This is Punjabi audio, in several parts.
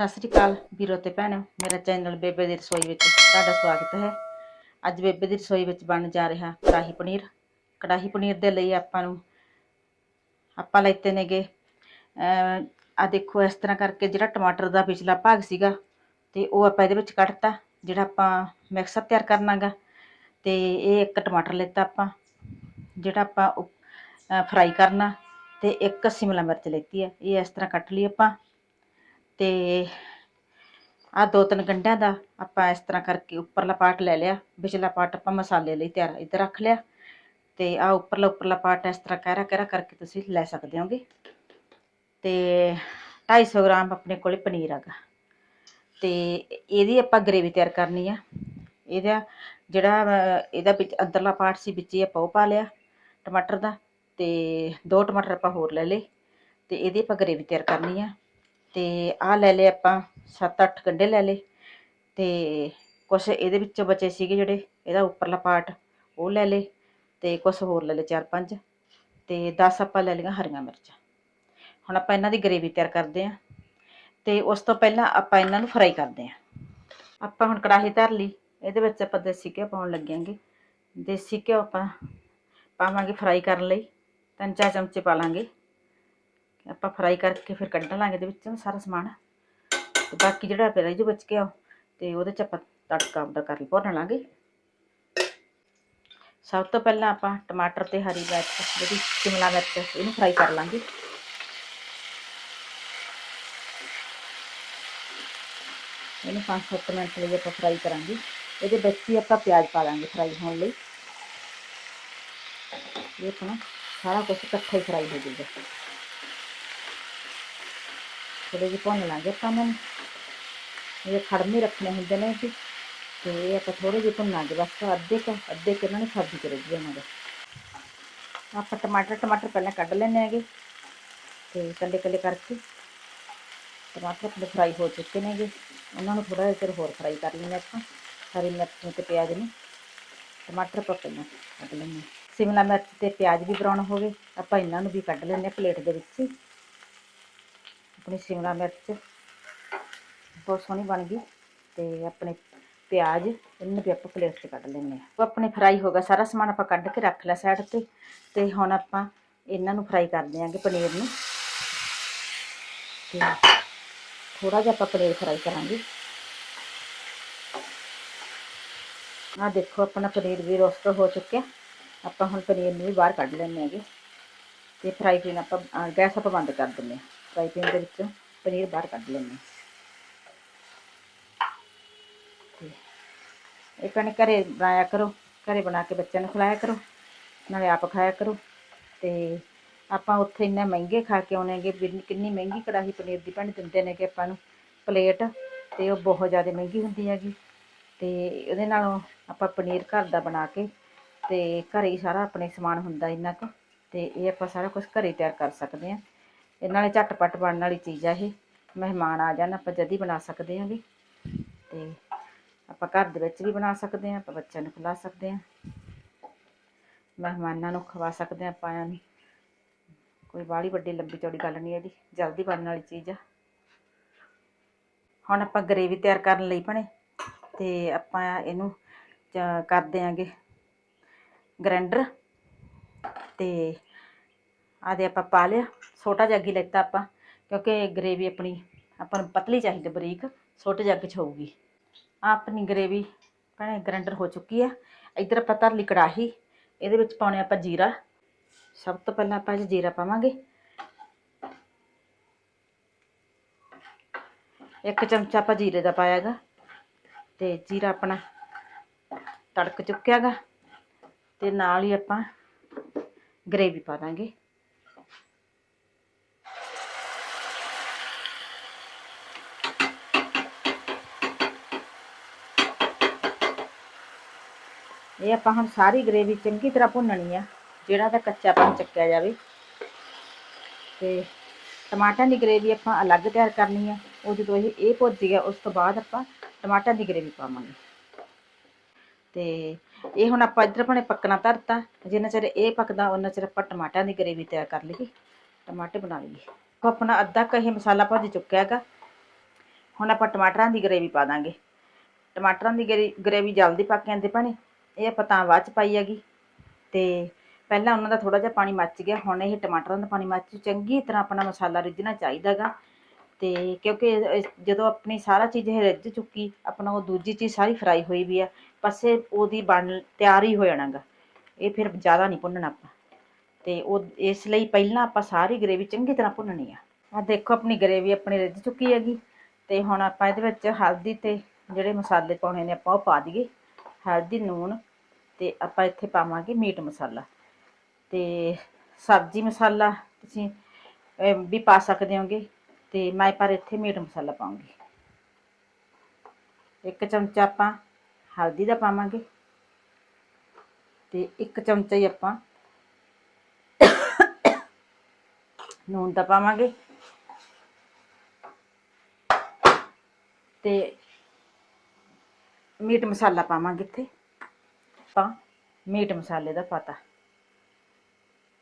ਸਤਿ ਸ੍ਰੀ ਅਕਾਲ ਵੀਰੋ ਤੇ ਭੈਣੋ, ਮੇਰਾ ਚੈਨਲ ਬੇਬੇ ਦੀ ਰਸੋਈ ਵਿੱਚ ਤੁਹਾਡਾ ਸਵਾਗਤ ਹੈ। ਅੱਜ ਬੇਬੇ ਦੀ ਰਸੋਈ ਵਿੱਚ ਬਣ ਜਾ ਰਿਹਾ ਕੜਾਹੀ ਪਨੀਰ। ਕੜਾਹੀ ਪਨੀਰ ਦੇ ਲਈ ਆਪਾਂ ਨੂੰ, ਆਪਾਂ ਲੈਤੇ ਨੇਗੇ ਆ ਦੇਖੋ ਇਸ ਤਰ੍ਹਾਂ ਕਰਕੇ ਜਿਹੜਾ ਟਮਾਟਰ ਦਾ ਪਿਛਲਾ ਭਾਗ ਸੀਗਾ ਤੇ ਉਹ ਆਪਾਂ ਇਹਦੇ ਵਿੱਚ ਕੱਟਤਾ ਜਿਹੜਾ ਆਪਾਂ ਮਿਕਸਰ ਤਿਆਰ ਕਰਨਾਗਾ ਤੇ ਇਹ ਇੱਕ ਟਮਾਟਰ ਲੈਤਾ ਆਪਾਂ, ਜਿਹੜਾ ਆਪਾਂ ਫਰਾਈ ਕਰਨਾ ਤੇ ਇੱਕ ਸ਼ਿਮਲਾ ਮਿਰਚ ਲੈਤੀ ਹੈ। ਇਹ ਇਸ ਤਰ੍ਹਾਂ ਕੱਟ ਲਈ ਆਪਾਂ। ਤੇ ਆ ਦੋ ਤਿੰਨ ਗੰਢਿਆਂ ਦਾ ਆਪਾਂ ਇਸ ਤਰ੍ਹਾਂ ਕਰਕੇ ਉੱਪਰਲਾ ਪਾਰਟ ਲੈ ਲਿਆ, ਵਿਚਲਾ ਪਾਰਟ ਆਪਾਂ ਮਸਾਲੇ ਲਈ ਤਿਆਰ ਇੱਧਰ ਰੱਖ ਲਿਆ ਤੇ ਆ ਉੱਪਰਲਾ ਉੱਪਰਲਾ ਪਾਰਟ ਇਸ ਤਰ੍ਹਾਂ ਕਹਿਰਾ ਕਹਿਰਾ ਕਰਕੇ ਤੁਸੀਂ ਲੈ ਸਕਦੇ ਹੋਗੇ। ਤੇ 250 ਗ੍ਰਾਮ ਆਪਣੇ ਕੋਲੇ ਪਨੀਰ ਹੈਗਾ। ਤੇ ਇਹਦੀ ਆਪਾਂ ਗ੍ਰੇਵੀ ਤਿਆਰ ਕਰਨੀ ਆ। ਇਹਦਾ ਜਿਹੜਾ ਇਹਦਾ ਵਿੱਚ ਅੰਦਰਲਾ ਪਾਰਟ ਸੀ, ਵਿੱਚ ਹੀ ਆਪਾਂ ਉਹ ਪਾ ਲਿਆ ਟਮਾਟਰ ਦਾ ਤੇ ਦੋ ਟਮਾਟਰ ਆਪਾਂ ਹੋਰ ਲੈ ਲਏ ਤੇ ਇਹਦੀ ਆਪਾਂ ਗ੍ਰੇਵੀ ਤਿਆਰ ਕਰਨੀ ਆ। ਤੇ ਆਹ ਲੈ ਲਏ ਆਪਾਂ 7-8 ਗੰਢੇ ਲੈ ਲਏ ਤੇ ਕੁਛ ਇਹਦੇ ਵਿੱਚੋਂ ਬਚੇ ਸੀਗੇ ਜਿਹੜੇ ਇਹਦਾ ਉੱਪਰਲਾ ਪਾਰਟ ਉਹ ਲੈ ਲਏ ਤੇ ਕੁਛ ਹੋਰ ਲੈ ਲਏ 4-5 ਤੇ 10 ਆਪਾਂ ਲੈ ਲਈਆਂ ਹਰੀਆਂ ਮਿਰਚਾਂ। ਹੁਣ ਆਪਾਂ ਇਹਨਾਂ ਦੀ ਗਰੇਵੀ ਤਿਆਰ ਕਰਦੇ ਆਂ ਤੇ ਉਸ ਤੋਂ ਪਹਿਲਾਂ ਆਪਾਂ ਇਹਨਾਂ ਨੂੰ ਫਰਾਈ ਕਰਦੇ ਆਂ ਆਪਾਂ ਹੁਣ ਕੜਾਹੀ ਧਰ ਲਈ, ਇਹਦੇ ਵਿੱਚ ਆਪਾਂ ਦੇਸੀ ਘਿਓ ਪਾਉਣ ਲੱਗਾਂਗੇ ਦੇਸੀ ਘਿਓ ਆਪਾਂ ਪਾਵਾਂਗੇ ਫਰਾਈ ਕਰਨ ਲਈ, ਤਿੰਨ ਚਾਰ ਚਮਚੇ ਪਾ ਲਾਂਗੇ। ਆਪਾਂ ਫਰਾਈ ਕਰਕੇ ਫਿਰ ਕੱਢ ਲਾਂਗੇ ਇਹਦੇ ਵਿੱਚੋਂ ਸਾਰਾ ਸਮਾਨ। ਤੇ ਬਾਕੀ ਜਿਹੜਾ ਪਿਆ ਇਹਦੇ ਵਿੱਚ ਗਿਆ ਤੇ ਉਹਦੇ ਚ ਆਪਾਂ ਤੜਕਾ ਆਪਦਾ ਕਰ ਭੁੰਨ ਲਾਂਗੇ। ਸਭ ਤੋਂ ਪਹਿਲਾਂ ਆਪਾਂ ਟਮਾਟਰ ਤੇ ਹਰੀ ਮਿਰਚ, ਜਿਹੜੀ ਸ਼ਿਮਲਾ ਮਿਰਚ, ਇਹਨੂੰ ਫਰਾਈ ਕਰ ਲਾਂਗੇ। ਇਹਨੂੰ 5-7 ਮਿੰਟ ਲਈ ਆਪਾਂ ਫਰਾਈ ਕਰਾਂਗੇ। ਇਹਦੇ ਵਿੱਚ ਹੀ ਆਪਾਂ ਪਿਆਜ਼ ਪਾ ਦਾਂਗੇ ਫਰਾਈ ਹੋਣ ਲਈ। ਇਹ ਆਪਣਾ ਸਾਰਾ ਕੁਝ ਇਕੱਠਾ ਹੀ ਫਰਾਈ ਹੋ ਜਾਊਗਾ। ਥੋੜੇ ਜਿਹੇ ਭੁੰਨ ਲਾਂਗੇ ਆਪਾਂ ਇਹਨਾਂ ਨੂੰ। ਇਹ ਖੜਮੇ ਰੱਖਣੇ ਹੁੰਦੇ ਨੇ ਜੀ। ਤੇ ਇਹ ਆਪਾਂ ਥੋੜੇ ਜਿਹੇ ਭੁੰਨਾਂਗੇ ਬਸ ਅੱਧੇ ਕੁ ਅੱਧੇ ਕੁ ਇਹਨਾਂ ਨੇ ਸਬਜ਼ੀ ਕਰੇਗੀ ਇਹਨਾਂ ਦੇ। ਆਪਾਂ ਟਮਾਟਰ ਟਮਾਟਰ ਪਹਿਲਾਂ ਕੱਢ ਲੈਣੇ ਹੈਗੇ। ਤੇ ਕੱਲੇ ਕੱਲੇ ਕਰਕੇ ਟਮਾਟਰ ਆਪਣੇ ਫਰਾਈ ਹੋ ਚੁੱਕੇ ਨੇਗੇ। ਉਹਨਾਂ ਨੂੰ ਥੋੜਾ ਜਿਹਾ ਚਿਰ ਹੋਰ ਫਰਾਈ ਕਰ ਲੈਣੇ ਆਪਾਂ। ਹਰੀ ਮਿਰਚ ਨੂੰ ਤੇ ਪਿਆਜ਼ ਨੂੰ। ਟਮਾਟਰ ਆਪਾਂ ਪਹਿਲਾਂ ਕੱਢ ਲੈਣੇ ਸ਼ਿਮਲਾ ਮਿਰਚ ਤੇ ਪਿਆਜ਼ ਵੀ ਬਰਾਉਨ ਹੋ ਗਏ। ਆਪਾਂ ਇਹਨਾਂ ਨੂੰ ਵੀ ਕੱਢ ਲੈਣੇ ਪਲੇਟ ਦੇ ਵਿੱਚ। ਆਪਣੀ ਸ਼ਿਮਲਾ ਮਿਰਚ ਬਹੁਤ ਸੋਹਣੀ ਬਣ ਗਈ ਤੇ ਆਪਣੇ ਪਿਆਜ਼ ਇਹਨੂੰ ਵੀ ਆਪਾਂ ਪਲੇਟ 'ਚ ਕੱਢ ਲੈਂਦੇ ਹਾਂ। ਉਹ ਆਪਣੇ ਫਰਾਈ ਹੋ ਗਿਆ, ਸਾਰਾ ਸਮਾਨ ਆਪਾਂ ਕੱਢ ਕੇ ਰੱਖ ਲਿਆ ਸਾਈਡ ਤੇ ਤੇ ਹੁਣ ਆਪਾਂ ਇਹਨਾਂ ਨੂੰ ਫਰਾਈ ਕਰ ਦਿਆਂਗੇ ਪਨੀਰ ਨੂੰ। ਤੇ ਥੋੜਾ ਜਿਹਾ ਆਪਾਂ ਪਨੀਰ ਫਰਾਈ ਕਰਾਂਗੇ। ਆ ਦੇਖੋ ਆਪਣਾ ਪਨੀਰ ਵੀ ਰੋਸਟ ਹੋ ਚੁੱਕਿਆ। ਆਪਾਂ ਹੁਣ ਪਨੀਰ ਨੂੰ ਵੀ ਬਾਹਰ ਕੱਢ ਲੈਂਦੇ ਆਂਗੇ ਤੇ ਫਰਾਈ ਪੈਨ ਆਪਾਂ ਗੈਸ ਆਪਾਂ ਬੰਦ ਕਰ ਦਿੰਦੇ ਹਾਂ। ਫਰਾਈ ਪੈਨ ਦੇ ਵਿੱਚੋਂ ਪਨੀਰ ਬਾਹਰ ਕੱਢ ਲੈਂਦੇ ਹਾਂ ਤੇ ਇਹ ਭੈਣੇ ਘਰੇ ਬਣਾਇਆ ਕਰੋ ਘਰੇ ਬਣਾ ਕੇ ਬੱਚਿਆਂ ਨੂੰ ਖਿਲਾਇਆ ਕਰੋ ਨਾਲੇ ਆਪ ਖਾਇਆ ਕਰੋ ਤੇ ਆਪਾਂ ਉੱਥੇ ਇੰਨੇ ਮਹਿੰਗੇ ਖਾ ਕੇ ਆਉਣੇਗੇ ਕਿੰਨੀ ਮਹਿੰਗੀ ਕੜਾਹੀ ਪਨੀਰ ਦੀ ਭੈਣ ਦਿੰਦੇ ਨੇ ਕਿ ਆਪਾਂ ਨੂੰ ਪਲੇਟ ਤੇ ਉਹ ਬਹੁਤ ਜ਼ਿਆਦਾ ਮਹਿੰਗੀ ਹੁੰਦੀ ਹੈਗੀ ਤੇ ਉਹਦੇ ਨਾਲੋਂ ਆਪਾਂ ਪਨੀਰ ਘਰ ਦਾ ਬਣਾ ਕੇ ਤੇ ਘਰੇ ਹੀ ਸਾਰਾ ਆਪਣੇ ਸਮਾਨ ਹੁੰਦਾ ਇੰਨਾ ਕੁ ਤੇ ਇਹ ਆਪਾਂ ਸਾਰਾ ਕੁਝ ਘਰੇ ਹੀ ਤਿਆਰ ਕਰ ਸਕਦੇ ਹਾਂ ਇਹ ਨਾਲੇ ਝਟਪਟ ਬਣਨ ਵਾਲੀ ਚੀਜ਼ ਆ ਇਹ। ਮਹਿਮਾਨ ਆ ਜਾਣ, ਆਪਾਂ ਜਦ ਬਣਾ ਸਕਦੇ ਹਾਂ ਵੀ। ਤੇ ਆਪਾਂ ਘਰ ਦੇ ਵਿੱਚ ਵੀ ਬਣਾ ਸਕਦੇ ਹਾਂ, ਆਪਾਂ ਬੱਚਿਆਂ ਨੂੰ ਖਿਲਾ ਸਕਦੇ ਹਾਂ। ਮਹਿਮਾਨਾਂ ਨੂੰ ਖਵਾ ਸਕਦੇ ਹਾਂ ਆਪਾਂ ਨੂੰ ਕੋਈ ਬਾਹਲੀ ਵੱਡੀ, ਲੰਬੀ ਚੌੜੀ ਗੱਲ ਨਹੀਂ ਇਹਦੀ ਜਲਦੀ ਬਣਨ ਵਾਲੀ ਚੀਜ਼ ਆ। ਹੁਣ ਆਪਾਂ ਗਰੇਵੀ ਤਿਆਰ ਕਰਨ ਲਈ ਭਣੇ, ਤੇ ਆਪਾਂ ਇਹਨੂੰ ਚ- ਕਰਦੇ ਆਂਗੇ ਗ੍ਰਾਈਂਡਰ ਤੇ ਆਦੇ ਆਪਾਂ ਪਾ ਲਿਆ, ਛੋਟਾ ਜਿਹਾ ਅੱਗੀ ਲੈਤਾ ਆਪਾਂ, ਕਿਉਂਕਿ ਗਰੇਵੀ ਆਪਣੀ, ਆਪਾਂ ਨੂੰ ਪਤਲੀ ਚਾਹੀਦੀ ਬਰੀਕ, ਛੋਟੇ ਜੱਗ ਚ ਹੋਊਗੀ। ਆਹ ਆਪਣੀ ਗਰੇਵੀ ਭੈਣੇ ਗਰੈਂਡਰ ਹੋ ਚੁੱਕੀ ਆ। ਇੱਧਰ ਆਪਾਂ ਧਰ ਲਈ ਕੜਾਹੀ, ਇਹਦੇ ਵਿੱਚ ਪਾਉਣੇ ਆਪਾਂ ਜੀਰਾ। ਸਭ ਤੋਂ ਪਹਿਲਾਂ ਆਪਾਂ ਇਹ ਜੀਰਾ ਪਾਵਾਂਗੇ। ਇੱਕ ਚਮਚਾ ਆਪਾਂ ਜੀਰੇ ਦਾ ਪਾਇਆਗਾ ਤੇ ਜੀਰਾ ਆਪਣਾ ਤੜਕ ਚੁੱਕਿਆਗਾ ਤੇ ਨਾਲ ਹੀ ਆਪਾਂ ਗਰੇਵੀ ਪਾ ਦਾਂਗੇ। ਇਹ ਆਪਾਂ ਹੁਣ ਸਾਰੀ ਗਰੇਵੀ ਚੰਗੀ ਤਰ੍ਹਾਂ ਭੁੰਨਣੀ ਆ, ਜਿਹੜਾ ਤਾਂ ਕੱਚਾਪਨ ਚੱਕਿਆ ਜਾਵੇ। ਤੇ ਟਮਾਟਰ ਦੀ ਗਰੇਵੀ ਆਪਾਂ ਅਲੱਗ ਤਿਆਰ ਕਰਨੀ ਆ, ਉਹ ਜਦੋਂ ਇਹ ਇਹ ਭੁੱਜ ਗਿਆ, ਉਸ ਤੋਂ ਬਾਅਦ ਆਪਾਂ ਟਮਾਟਰ ਦੀ ਗਰੇਵੀ ਪਾਵਾਂਗੇ। ਤੇ ਇਹ ਹੁਣ ਆਪਾਂ ਇੱਧਰ ਆਪਣੇ ਪੱਕਣਾ ਧਰਤਾ, ਜਿੰਨਾ ਚਿਰ ਇਹ ਪੱਕਦਾ ਉਹਨਾਂ ਚਿਰ ਆਪਾਂ ਟਮਾਟਰ ਦੀ ਗਰੇਵੀ ਤਿਆਰ ਕਰ ਲਈਏ, ਟਮਾਟਰ ਬਣਾ ਲਈਏ। ਆਪਣਾ ਅੱਧਾ ਕੁ ਇਹ ਮਸਾਲਾ ਭੁੱਜ ਚੁੱਕਿਆ ਹੈਗਾ। ਹੁਣ ਆਪਾਂ ਟਮਾਟਰਾਂ ਦੀ ਗਰੇਵੀ ਪਾ ਦਾਂਗੇ। ਟਮਾਟਰਾਂ ਦੀ ਗਰੇ- ਗਰੇਵੀ ਜਲਦੀ ਪੱਕ ਜਾਂਦੇ ਭੈਣੇ। ਇਹ ਆਪਾਂ ਤਾਂ ਬਾਅਦ ਚ ਪਾਈ ਹੈਗੀ। ਤੇ ਪਹਿਲਾਂ ਉਹਨਾਂ ਦਾ ਥੋੜਾ ਜਿਹਾ ਪਾਣੀ ਮੱਚ ਗਿਆ, ਹੁਣ ਇਹ ਟਮਾਟਰਾਂ ਦਾ ਪਾਣੀ ਮੱਚ ਚੰਗੀ ਤਰ੍ਹਾਂ ਆਪਣਾ ਮਸਾਲਾ ਰਿੱਝਣਾ ਚਾਹੀਦਾਗਾ ਤੇ ਕਿਉਂਕਿ ਜਦੋਂ ਆਪਣੀ ਸਾਰਾ ਚੀਜ਼ ਇਹ ਰਿੱਝ ਚੁੱਕੀ, ਆਪਣਾ ਉਹ ਦੂਜੀ ਚੀਜ਼ ਸਾਰੀ ਫਰਾਈ ਹੋਈ ਵੀ ਆ, ਪਾਸੇ ਉਹਦੀ ਬਣ ਤਿਆਰ ਹੀ ਹੋ ਜਾਣਾਗਾ ਇਹ ਫਿਰ ਜ਼ਿਆਦਾ ਨਹੀਂ ਭੁੰਨਣਾ ਆਪਾਂ। ਤੇ ਉਹ ਇਸ ਲਈ ਪਹਿਲਾਂ ਆਪਾਂ ਸਾਰੀ ਗਰੇਵੀ ਚੰਗੀ ਤਰ੍ਹਾਂ ਭੁੰਨਣੀ ਆ। ਆ ਦੇਖੋ ਆਪਣੀ ਗਰੇਵੀ ਆਪਣੀ ਰਿੱਝ ਚੁੱਕੀ ਹੈਗੀ। ਤੇ ਹੁਣ ਆਪਾਂ ਇਹਦੇ ਵਿੱਚ ਹਲਦੀ ਤੇ ਜਿਹੜੇ ਮਸਾਲੇ ਪਾਉਣੇ ਨੇ ਆਪਾਂ ਉਹ ਪਾ ਦਈਏ। ਹਲਦੀ, ਨੂਣ ਤੇ ਆਪਾਂ ਇੱਥੇ ਪਾਵਾਂਗੇ ਮੀਟ ਮਸਾਲਾ। ਤੇ ਸਬਜ਼ੀ ਮਸਾਲਾ ਤੁਸੀਂ ਵੀ ਪਾ ਸਕਦੇ ਹੋਗੇ ਤੇ ਮੈਂ ਪਰ ਇੱਥੇ ਮੀਟ ਮਸਾਲਾ ਪਾਉਂਗੀ। ਇੱਕ ਚਮਚਾ ਆਪਾਂ ਹਲਦੀ ਦਾ ਪਾਵਾਂਗੇ ਤੇ ਇੱਕ ਚਮਚਾ ਹੀ ਆਪਾਂ ਨੂਣ ਦਾ ਪਾਵਾਂਗੇ। ਤੇ ਮੀਟ ਮਸਾਲਾ ਪਾਵਾਂਗੇ ਇੱਥੇ। ਆਪਾਂ ਮੀਟ ਮਸਾਲੇ ਦਾ ਪਤਾ।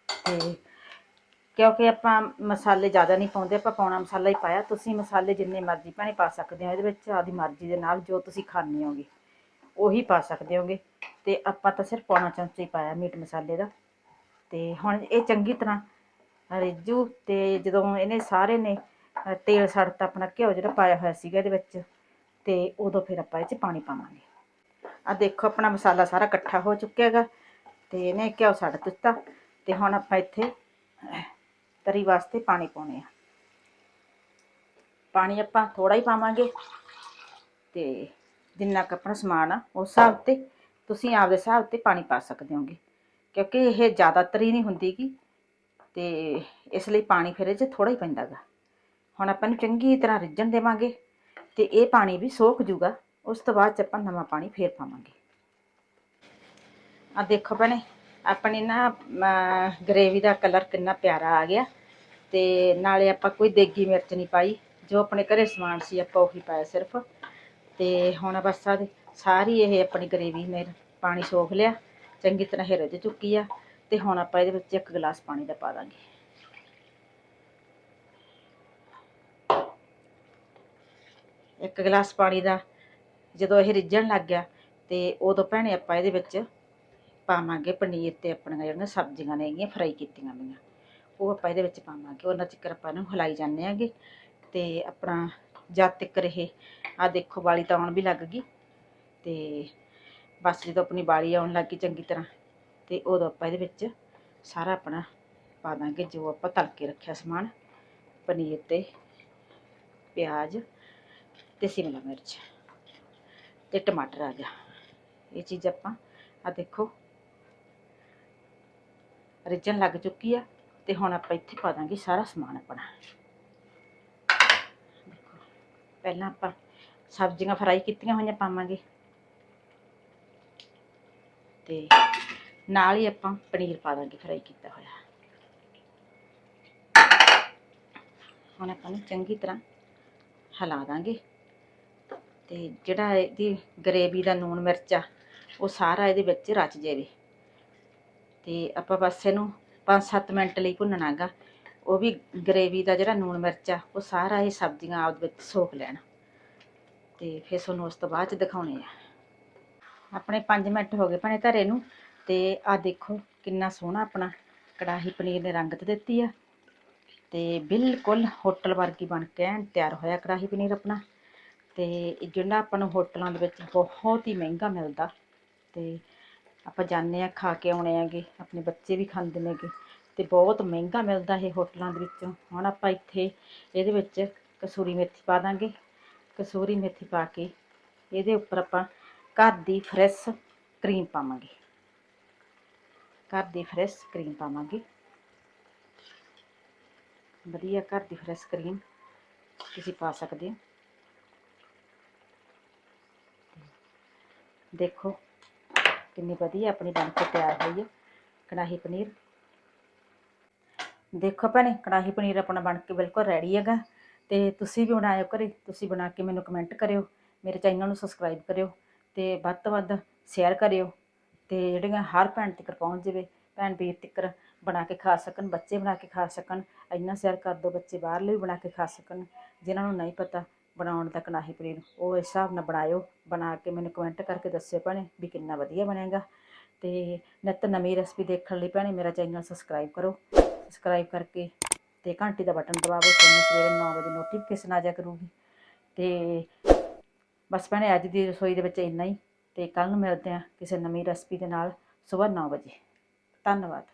ਤੇ ਕਿਉਂਕਿ ਆਪਾਂ ਮਸਾਲੇ ਜ਼ਿਆਦਾ ਨਹੀਂ ਪਾਉਂਦੇ, ਆਪਾਂ ਪਾਉਣਾ ਮਸਾਲਾ ਹੀ ਪਾਇਆ। ਤੁਸੀਂ ਮਸਾਲੇ ਜਿੰਨੇ ਮਰਜ਼ੀ ਭਾਵੇਂ ਪਾ ਸਕਦੇ ਹੋ, ਇਹਦੇ ਵਿੱਚ ਆਦੀ ਮਰਜ਼ੀ ਦੇ ਨਾਲ ਜੋ ਤੁਸੀਂ ਖਾਣੇ ਹੋਗੇ, ਉਹੀ ਪਾ ਸਕਦੇ ਹੋਗੇ। ਤੇ ਆਪਾਂ ਤਾਂ ਸਿਰਫ ਪੌਣਾ ਚਮਚਾ ਹੀ ਪਾਇਆ ਮੀਟ ਮਸਾਲੇ ਦਾ। ਤੇ ਹੁਣ ਇਹ ਚੰਗੀ ਤਰ੍ਹਾਂ ਰਿੱਝੂ ਤੇ ਜਦੋਂ ਇਹਨੇ ਸਾਰੇ ਨੇ ਤੇਲ ਸੜਤਾ ਆਪਣਾ ਘਿਓ ਜਿਹੜਾ ਪਾਇਆ ਹੋਇਆ ਸੀਗਾ ਇਹਦੇ ਵਿੱਚ, ਤੇ ਉਦੋਂ ਫਿਰ ਆਪਾਂ ਇਹ 'ਚ ਪਾਣੀ ਪਾਵਾਂਗੇ। ਆ ਦੇਖੋ ਆਪਣਾ ਮਸਾਲਾ ਸਾਰਾ ਇਕੱਠਾ ਹੋ ਚੁੱਕਿਆ ਹੈਗਾ ਤੇ ਇਹਨੇ ਘਿਓ ਸੜ ਦਿੱਤਾ ਤੇ ਹੁਣ ਆਪਾਂ ਇੱਥੇ ਤਰੀ ਵਾਸਤੇ ਪਾਣੀ ਪਾਉਣੇ ਆ। ਪਾਣੀ ਆਪਾਂ ਥੋੜਾ ਹੀ ਪਾਵਾਂਗੇ ਤੇ ਜਿੰਨਾ ਕੁ ਆਪਣਾ ਸਮਾਨ ਆ, ਉਸ ਹਿਸਾਬ ਤੇ ਤੁਸੀਂ ਆਪਦੇ ਹਿਸਾਬ ਤੇ ਪਾਣੀ ਪਾ ਸਕਦੇ ਹੋਗੇ। ਕਿਉਂਕਿ ਇਹ ਜ਼ਿਆਦਾ ਤਰੀ ਨਹੀਂ ਹੁੰਦੀਗੀ ਤੇ ਇਸ ਲਈ ਪਾਣੀ ਫਿਰ ਇਹ 'ਚ ਥੋੜਾ ਹੀ ਪੈਂਦਾ ਗਾ। ਹੁਣ ਆਪਾਂ ਨੂੰ ਚੰਗੀ ਤਰ੍ਹਾਂ ਰਿੱਝਣ ਦੇਵਾਂਗੇ ਤੇ ਇਹ ਪਾਣੀ ਵੀ ਸੋਖ ਜੂਗਾ। ਉਸ ਤੋਂ ਬਾਅਦ ਚ ਆਪਾਂ ਨਵਾਂ ਪਾਣੀ ਫੇਰ ਪਾਵਾਂਗੇ। ਆ ਦੇਖੋ ਭੈਣੇ, ਆਪਣੀ ਨਾ ਗਰੇਵੀ ਦਾ ਕਲਰ ਕਿੰਨਾ ਪਿਆਰਾ ਆ ਗਿਆ ਤੇ ਨਾਲੇ ਆਪਾਂ ਕੋਈ ਦੇਗੀ ਮਿਰਚ ਨਹੀਂ ਪਾਈ, ਜੋ ਆਪਣੇ ਘਰੇ ਸਮਾਨ ਸੀ ਆਪਾਂ ਉਹੀ ਪਾਇਆ ਸਿਰਫ। ਤੇ ਹੁਣ ਬਸ ਆ ਸਾਰੀ ਇਹ ਆਪਣੀ ਗਰੇਵੀ ਨੇ ਪਾਣੀ ਸੋਖ ਲਿਆ, ਚੰਗੀ ਤਰ੍ਹਾਂ ਇਹ ਰਿੱਝ ਚੁੱਕੀ ਆ ਤੇ ਹੁਣ ਆਪਾਂ ਇਹਦੇ ਵਿੱਚ ਇੱਕ ਗਲਾਸ ਪਾਣੀ ਦਾ ਪਾ ਦਾਂਗੇ। ਇੱਕ ਗਲਾਸ ਪਾਣੀ ਦਾ ਜਦੋਂ ਇਹ ਰਿੱਝਣ ਲੱਗ ਗਿਆ ਤੇ ਉਦੋਂ ਭੈਣੇ ਆਪਾਂ ਇਹਦੇ ਵਿੱਚ ਪਾਵਾਂਗੇ ਪਨੀਰ ਤੇ ਆਪਣੀਆਂ ਜਿਹੜੀਆਂ ਸਬਜ਼ੀਆਂ ਨੇਗੀਆਂ ਫਰਾਈ ਕੀਤੀਆਂ ਹੋਈਆਂ। ਉਹ ਆਪਾਂ ਇਹਦੇ ਵਿੱਚ ਪਾਵਾਂਗੇ। ਉਹਨਾਂ ਚਿਕਰ ਆਪਾਂ ਨੂੰ ਹਿਲਾਈ ਜਾਂਦੇ ਆਂਗੇ ਤੇ ਆਪਣਾ ਜਦ ਤੱਕ ਇਹ ਆ ਦੇਖੋ ਵਾਲੀ ਤਾਂ ਆਉਣ ਵੀ ਲੱਗ ਗਈ। ਤੇ ਬਸ ਜਦੋਂ ਆਪਣੀ ਵਾਲੀ ਆਉਣ ਲੱਗ ਗਈ ਚੰਗੀ ਤਰ੍ਹਾਂ, ਤੇ ਉਦੋਂ ਆਪਾਂ ਇਹਦੇ ਵਿੱਚ ਸਾਰਾ ਆਪਣਾ ਪਾ ਦਾਂਗੇ, ਜੋ ਆਪਾਂ ਤਲ ਕੇ ਰੱਖਿਆ ਸਮਾਨ। ਪਨੀਰ ਤੇ ਪਿਆਜ਼ ਤੇ ਸ਼ਿਮਲਾ ਮਿਰਚ। ਤੇ ਟਮਾਟਰ ਆ ਗਿਆ। ਇਹ ਚੀਜ਼ ਆਪਾਂ ਆ ਦੇਖੋ। ਰਿੱਝਣ ਲੱਗ ਚੁੱਕੀ ਆ ਤੇ ਹੁਣ ਆਪਾਂ ਇੱਥੇ ਪਾ ਦਾਂਗੇ ਸਾਰਾ ਸਮਾਨ ਆਪਣਾ। ਦੇਖੋ, ਪਹਿਲਾਂ ਆਪਾਂ ਸਬਜ਼ੀਆਂ ਫਰਾਈ ਕੀਤੀਆਂ ਹੋਈਆਂ ਪਾਵਾਂਗੇ। ਤੇ ਨਾਲ ਹੀ ਆਪਾਂ ਪਨੀਰ ਪਾ ਦਾਂਗੇ ਫਰਾਈ ਕੀਤਾ ਹੋਇਆ। ਹੁਣ ਆਪਾਂ ਨੂੰ ਚੰਗੀ ਤਰ੍ਹਾਂ ਹਿਲਾ ਦਾਂਗੇ। ਤੇ ਜਿਹੜਾ ਇਹਦੀ ਗਰੇਵੀ ਦਾ ਨੂਣ ਮਿਰਚ ਆ, ਉਹ ਸਾਰਾ ਇਹਦੇ ਵਿੱਚ ਰਚ ਜਾਵੇ। ਤੇ ਆਪਾਂ ਬਸ ਇਹਨੂੰ 5-7 ਮਿੰਟ ਲਈ ਭੁੰਨਣਾ ਗਾ। ਉਹ ਵੀ ਗਰੇਵੀ ਦਾ ਜਿਹੜਾ ਨੂਣ ਮਿਰਚ ਆ, ਉਹ ਸਾਰਾ ਇਹ ਸਬਜ਼ੀਆਂ ਆਪ ਵਿੱਚ ਸੋਖ ਲੈਣ। ਤੇ ਫਿਰ ਤੁਹਾਨੂੰ ਉਸ ਤੋਂ ਬਾਅਦ ਚ ਦਿਖਾਉਣੇ ਆ। ਆਪਣੇ 5 ਮਿੰਟ ਹੋ ਗਏ ਭਣੇ ਧਰੇ ਨੂੰ, ਤੇ ਆ ਦੇਖੋ ਕਿੰਨਾ ਸੋਹਣਾ ਆਪਣਾ ਕੜਾਹੀ ਪਨੀਰ ਨੇ ਰੰਗਤ ਦਿੱਤੀ ਆ। ਤੇ ਬਿਲਕੁਲ ਹੋਟਲ ਵਰਗੀ ਬਣ ਕੇ ਐਨ ਤਿਆਰ ਹੋਇਆ ਕੜਾਹੀ ਪਨੀਰ ਆਪਣਾ। ਤੇ ਇਹ ਜਿਹੜਾ ਆਪਾਂ ਨੂੰ ਹੋਟਲਾਂ ਦੇ ਵਿੱਚ ਬਹੁਤ ਹੀ ਮਹਿੰਗਾ ਮਿਲਦਾ। ਤੇ ਆਪਾਂ ਜਾਂਦੇ ਆ ਖਾ ਕੇ ਆਉਣੇ ਆਗੇ ਆਪਣੇ ਬੱਚੇ ਵੀ ਖਾਂਦੇ ਨੇਗੇ। ਤੇ ਬਹੁਤ ਮਹਿੰਗਾ ਮਿਲਦਾ ਇਹ ਹੋਟਲਾਂ ਦੇ ਵਿੱਚੋਂ। ਹੁਣ ਆਪਾਂ ਇੱਥੇ ਇਹਦੇ ਵਿੱਚ ਕਸੂਰੀ ਮੇਥੀ ਪਾ ਦਾਂਗੇ। ਕਸੂਰੀ ਮੇਥੀ ਪਾ ਕੇ ਇਹਦੇ ਉੱਪਰ ਆਪਾਂ ਘਰ ਦੀ ਫਰੈਸ਼ ਕਰੀਮ ਪਾਵਾਂਗੇ। ਘਰ ਦੀ ਫਰੈਸ਼ ਕਰੀਮ ਪਾਵਾਂਗੇ। ਵਧੀਆ ਘਰ ਦੀ ਫਰੈਸ਼ ਕਰੀਮ ਤੁਸੀਂ ਪਾ ਸਕਦੇ ਹੋ। ਦੇਖੋ ਕਿੰਨੀ ਵਧੀਆ ਆਪਣੀ ਬਣ ਕੇ ਤਿਆਰ ਹੋਈ ਹੈ, ਕੜਾਹੀ ਪਨੀਰ। ਦੇਖੋ ਭੈਣੇ, ਕੜਾਹੀ ਪਨੀਰ ਆਪਣਾ ਬਣ ਕੇ ਬਿਲਕੁਲ ਰੈਡੀ ਹੈਗਾ। ਤੇ ਤੁਸੀਂ ਵੀ ਬਣਾਇਓ ਘਰੇ, ਤੁਸੀਂ ਬਣਾ ਕੇ ਮੈਨੂੰ ਕਮੈਂਟ ਕਰਿਓ, ਮੇਰੇ ਚੈਨਲ ਨੂੰ ਸਬਸਕ੍ਰਾਈਬ ਕਰਿਓ ਤੇ ਵੱਧ ਤੋਂ ਵੱਧ ਸ਼ੇਅਰ ਕਰਿਓ ਤੇ ਜਿਹੜੀਆਂ ਹਰ ਭੈਣ ਤੱਕ ਪਹੁੰਚ ਜਾਵੇ, ਭੈਣ ਵੀਰ ਤੱਕ ਬਣਾ ਕੇ ਖਾ ਸਕਣ, ਬੱਚੇ ਬਣਾ ਕੇ ਖਾ ਸਕਣ, ਇੰਨਾ ਸ਼ੇਅਰ ਕਰ ਦਿਓ, ਬੱਚੇ ਬਾਹਰਲੇ ਵੀ ਬਣਾ ਕੇ ਖਾ ਸਕਣ, ਜਿਨ੍ਹਾਂ ਨੂੰ ਨਹੀਂ ਪਤਾ ਬਣਾਉਣ ਦਾ ਕੜਾਹੀ ਪਨੀਰ ਉਹ ਇਸ ਹਿਸਾਬ ਨਾਲ ਬਣਾਇਓ, ਬਣਾ ਕੇ ਮੈਨੂੰ ਕਮੈਂਟ ਕਰਕੇ ਦੱਸਿਓ ਭੈਣੇ ਵੀ ਕਿੰਨਾ ਵਧੀਆ ਬਣੇਗਾ। ਤੇ ਨਿੱਤ ਨਵੀਂ ਰੈਸਪੀ ਦੇਖਣ ਲਈ ਭੈਣੇ ਮੇਰਾ ਚੈਨਲ ਸਬਸਕ੍ਰਾਈਬ ਕਰੋ। ਸਬਸਕ੍ਰਾਈਬ ਕਰਕੇ ਤੇ ਘੰਟੀ ਦਾ ਬਟਨ ਦਬਾਵੋ ਤੁਹਾਨੂੰ ਸਵੇਰੇ 9 ਵਜੇ ਨੋਟੀਫਿਕੇਸ਼ਨ ਆ ਜਾ ਕਰੂਗੀ। ਤੇ ਬਸ ਭੈਣੇ ਅੱਜ ਦੀ ਰਸੋਈ ਦੇ ਵਿੱਚ ਇੰਨਾ ਹੀ। ਤੇ ਕੱਲ ਨੂੰ ਮਿਲਦੇ ਆ ਕਿਸੇ ਨਵੀਂ ਰੈਸਪੀ ਦੇ ਨਾਲ ਸਵੇਰ 9 ਵਜੇ। ਧੰਨਵਾਦ।